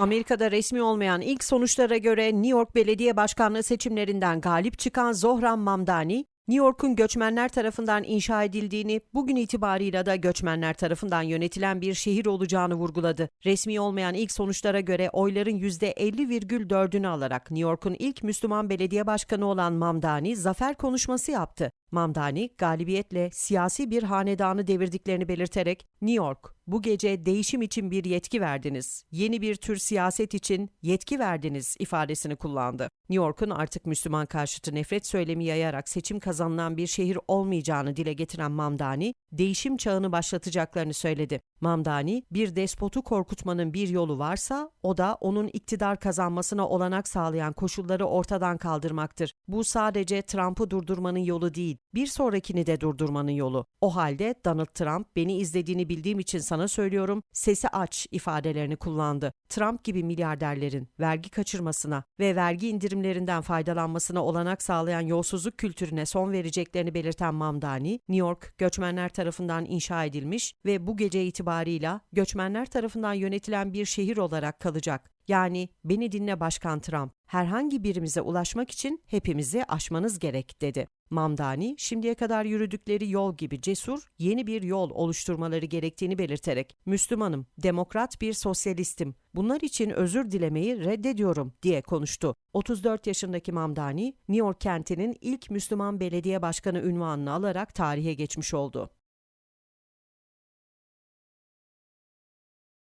Amerika'da resmi olmayan ilk sonuçlara göre New York Belediye Başkanlığı seçimlerinden galip çıkan Zohran Mamdani, New York'un göçmenler tarafından inşa edildiğini, bugün itibarıyla da göçmenler tarafından yönetilen bir şehir olacağını vurguladı. Resmi olmayan ilk sonuçlara göre oyların %50,4'ünü alarak New York'un ilk Müslüman belediye başkanı olan Mamdani zafer konuşması yaptı. Mamdani galibiyetle siyasi bir hanedanı devirdiklerini belirterek New York bu gece değişim için bir yetki verdiniz. Yeni bir tür siyaset için yetki verdiniz ifadesini kullandı. New York'un artık Müslüman karşıtı nefret söylemi yayarak seçim kazanılan bir şehir olmayacağını dile getiren Mamdani, değişim çağını başlatacaklarını söyledi. Mamdani, bir despotu korkutmanın bir yolu varsa o da onun iktidar kazanmasına olanak sağlayan koşulları ortadan kaldırmaktır. Bu sadece Trump'ı durdurmanın yolu değil, bir sonrakini de durdurmanın yolu. O halde Donald Trump beni izlediğini bildiğim için sana söylüyorum, sesi aç ifadelerini kullandı. Trump gibi milyarderlerin vergi kaçırmasına ve vergi indirimlerinden faydalanmasına olanak sağlayan yolsuzluk kültürüne son vereceklerini belirten Mamdani, New York göçmenler tarafından inşa edilmiş ve bu gece itibarıyla göçmenler tarafından yönetilen bir şehir olarak kalacak. Yani beni dinle Başkan Trump, herhangi birimize ulaşmak için hepimizi aşmanız gerek dedi. Mamdani, şimdiye kadar yürüdükleri yol gibi cesur, yeni bir yol oluşturmaları gerektiğini belirterek, Müslümanım, demokrat bir sosyalistim, bunlar için özür dilemeyi reddediyorum diye konuştu. 34 yaşındaki Mamdani, New York kentinin ilk Müslüman belediye başkanı ünvanını alarak tarihe geçmiş oldu.